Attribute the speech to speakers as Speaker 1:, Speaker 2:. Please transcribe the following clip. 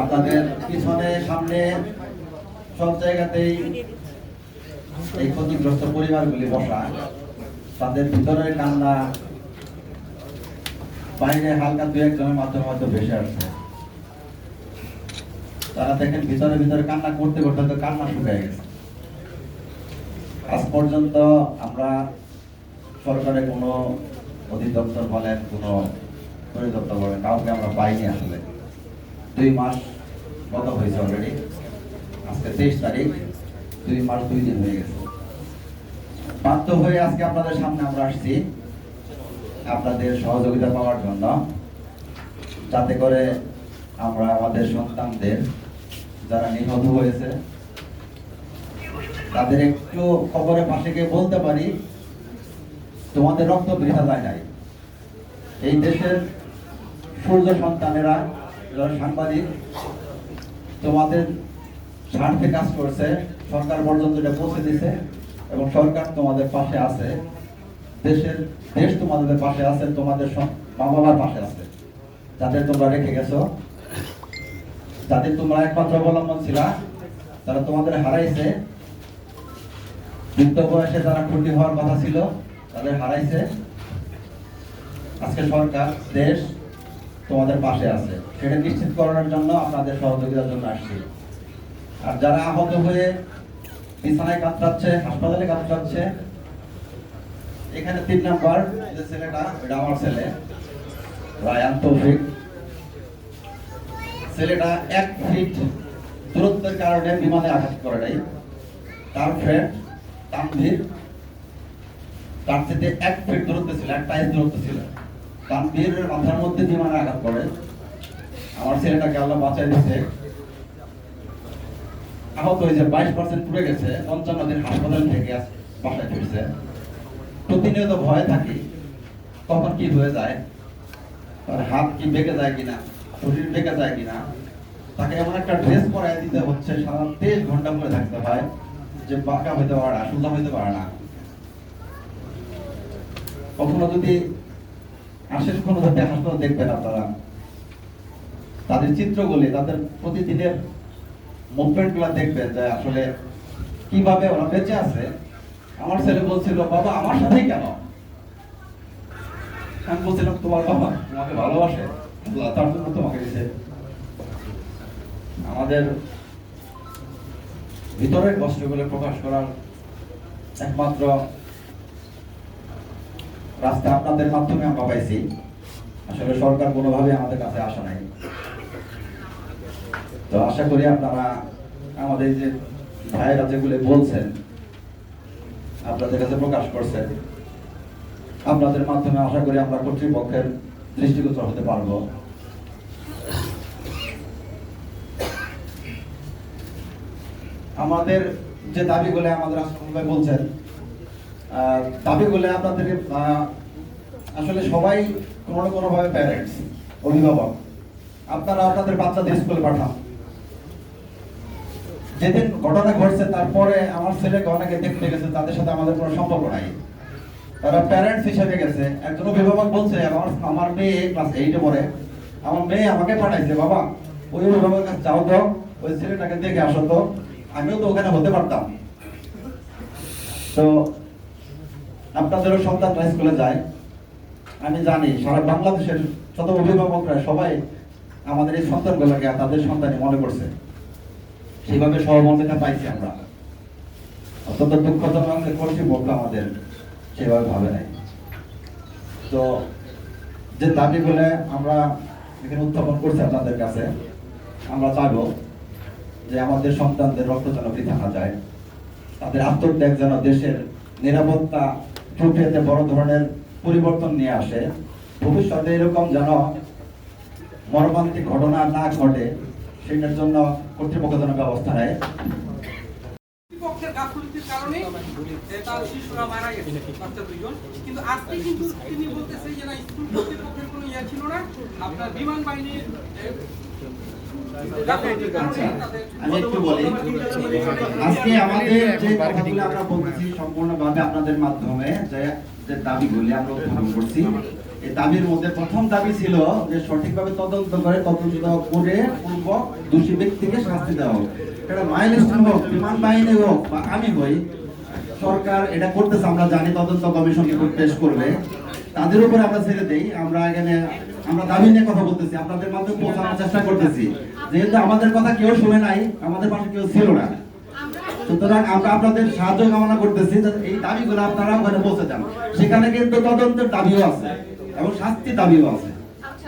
Speaker 1: আপনাদের পিছনে, সামনে সব জায়গাতেই এই ক্ষতিগ্রস্ত পরিবারগুলি বসা, তাদের কান্না বাইরে হালকা দু একজনের মাধ্যমে হয়তো ভেসে আসছে। তারা দেখেন, ভিতরে ভিতরে কান্না করতে করতে হয়তো কান্না শুকিয়ে গেছে। আজ পর্যন্ত আমরা সরকারের কোনো অধিদপ্তর বলেন, কোনো পরিদপ্তর বলেন, কাউকে আমরা পাইনি আসলে। দুই মাস গত হয়েছে অলরেডি আজকে তেইশ তারিখ, দুই মাস দুই দিন হয়ে গেছে। বাধ্য হয়ে আজকে আপনাদের সামনে আমরা আসছি আপনাদের সহযোগিতা পাওয়ার জন্য, যাতে করে আমরা আমাদের সন্তানদের যারা নিহত হয়েছে, তাদের একটু খবরের পাশে গিয়ে বলতে পারি তোমাদের রক্ত বৃথা যায় নাই। এই দেশের সূর্য সন্তানেরা সাংবাদিক, তোমাদের স্বার্থে কাজ করছে, সরকার পর্যন্ত এটা পৌঁছে দিছে, এবং সরকার তোমাদের পাশে আছে, দেশের দেশ তোমাদের পাশে আছে, তোমাদের মা বাবার পাশে আছে। যাদের তোমরা রেখে গেছো যাদের তোমরা একমাত্র অবলম্বন ছিলা তারা তোমাদের হারাইছে যুক্ত বয়সে যারা ক্ষতি হওয়ার কথা ছিল তাদের হারাইছে। আজকে সরকার, দেশ তোমাদের পাশে আছে। সেটা নিশ্চিত করানোর জন্য আপনাদের সহযোগিতার জন্য আসছি। আর যারা আহত হয়ে বিছানায় কাতরাচ্ছে, হাসপাতালে কাতরাচ্ছে, এখানে তিন নাম্বার যে ছেলেটা, এটা আমার ছেলে, রায়ান তৌফিক। ছেলেটা এক ফিট দূরত্বের কারণে বিমানে আঘাত করে নাই। তার ফ্রেন্ড তানভীর তার এক ফিট ছিল দূরত্ব ছিল। মাথার মধ্যে বিমানে আঘাত করে। আমার ছেলেটাকে আল্লাহ বাঁচাই দিচ্ছে আহত হয়েছে, বাইশ পার্সেন্ট পুড়ে গেছে, পঞ্চান্ন দিন হাসপাতাল থেকে বাসায় ফিরছে। প্রতিনিয়ত ভয়ে থাকি কখন কি হয়ে যায়? তার হাত কি বেঁকে যায় কিনা, শরীর বেঁকে যায় কিনা, তাকে এমন একটা ড্রেস পরাই দিতে হচ্ছে, সারা তেইশ ঘণ্টা পরে থাকতে হয়, যে বাঁকা হইতে পারে না সোজা হইতে পারে না। কখনো যদি আসেন কোনো হাসপাতাল দেখবেন আপনারা, তাদের চিত্রগুলি, তাদের প্রতিদিনের মুভমেন্টগুলা দেখবেন যে আসলে কীভাবে ওরা বেঁচে আছে। আমার ছেলে বলছিল, বাবা, আমার সাথেই কেন? আমি বলছিলাম, তোমার বাবা তোমাকে ভালোবাসে। তার জন্য তোমাকে দিয়েছে। আমাদের ভিতরের কষ্টগুলো প্রকাশ করার একমাত্র রাস্তা আপনাদের মাধ্যমে আমরা পাইছি। আসলে সরকার কোনোভাবে আমাদের কাছে আসা নাই। তো আশা করি আপনারা আমাদের যে ভাইয়েরা যেগুলো বলছেন, আপনাদের কাছে প্রকাশ করছেন, আপনাদের মাধ্যমে আশা করি আমরা কর্তৃপক্ষের দৃষ্টিগোচর হতে পারব। আমাদের যে দাবিগুলো আমাদের আসলে বলছেন দাবিগুলো আপনাদের আসলে সবাই কোনো না কোনো ভাবে প্যারেন্টস অভিভাবক, আপনারা আপনাদের বাচ্চাদের স্কুলে পাঠান। যেদিন ঘটনা ঘটছে, তারপরে আমার ছেলেকে অনেকে দেখতে গেছে, তাদের সাথে আমাদের কোনো সম্পর্ক নাই। তারা প্যারেন্টস হিসেবে গেছে। একজন অভিভাবক বলছে, আমার আমার মেয়ে ক্লাস এইটে পড়ে। আমার মেয়ে আমাকে পাঠাইছে, বাবা, ওই অভিভাবকের কাছে যাও তো, ওই ছেলেটাকে দেখে আসো তো। আমিও তো ওখানে হতে পারতাম। তো আপনাদেরও সন্তানরা স্কুলে যায়। আমি জানি সারা বাংলাদেশের শত অভিভাবকরা, সবাই আমাদের এই সন্তানগুলোকে তাদের সন্তানই মনে করছে। সেইভাবে সহমর্মিতা পাইছি আমরা। অত্যন্ত দুঃখজনক কর্তৃপক্ষ আমাদের সেভাবে ভাবে নাই। তো যে দাবি বলে আমরা এখানে উত্থাপন করছি আপনাদের কাছে, আমরা চাইব যে আমাদের সন্তানদের রক্ত যেন বৃথা যায়, তাদের আত্মত্যাগ যেন দেশের নিরাপত্তা প্রক্রিয়াতে বড় ধরনের পরিবর্তন নিয়ে আসে। ভবিষ্যতে এরকম যেন মর্মান্তিক ঘটনা না ঘটে, সেটার জন্য কর্তৃপক্ষ যেন ব্যবস্থা নেয়।
Speaker 2: কারণে তার শিশুরা মারা গেছে, বাচ্চা দুইজন। কিন্তু আজকে কিন্তু তিনি বলতেছে যে না, স্কুল কর্তৃপক্ষের কোনো ইয়ে ছিল না। আপনার বিমান বাহিনীর
Speaker 1: আমি আজকে আমাদের যে কথাগুলো আমরা বলছি সম্পূর্ণভাবে আপনাদের মাধ্যমে, যে দাবিগুলি আমরা উত্থাপন করছি, এই দাবির মধ্যে প্রথম দাবি ছিল যে সঠিকভাবে তদন্ত করে তদন্ত করে পূর্বক দোষী ব্যক্তিকে শাস্তি দেওয়া হোক। এটা হোক, বিমান বাহিনী হোক বা আমি হই, সরকার এটা করতেছে, আমরা জানি তদন্ত কমিশন রিপোর্ট পেশ করবে। তাদের উপরে আমরা ছেড়ে দেই, আমরা এখানে আমরা দাবি নিয়ে কথা বলতেছি, আপনাদের মাধ্যমে পৌঁছানোর চেষ্টা করতেছি। যেহেতু আমাদের কথা কেউ শুনে নাই, আমাদের পাশে কেউ ছিল না। সুতরাং আমরা আপনাদের সাহায্য কামনা করতেছি এই দাবিগুলো আপনারা ওখানে পৌঁছে যান। সেখানে কিন্তু তদন্তের দাবিও আছে এবং শাস্তির দাবিও আছে।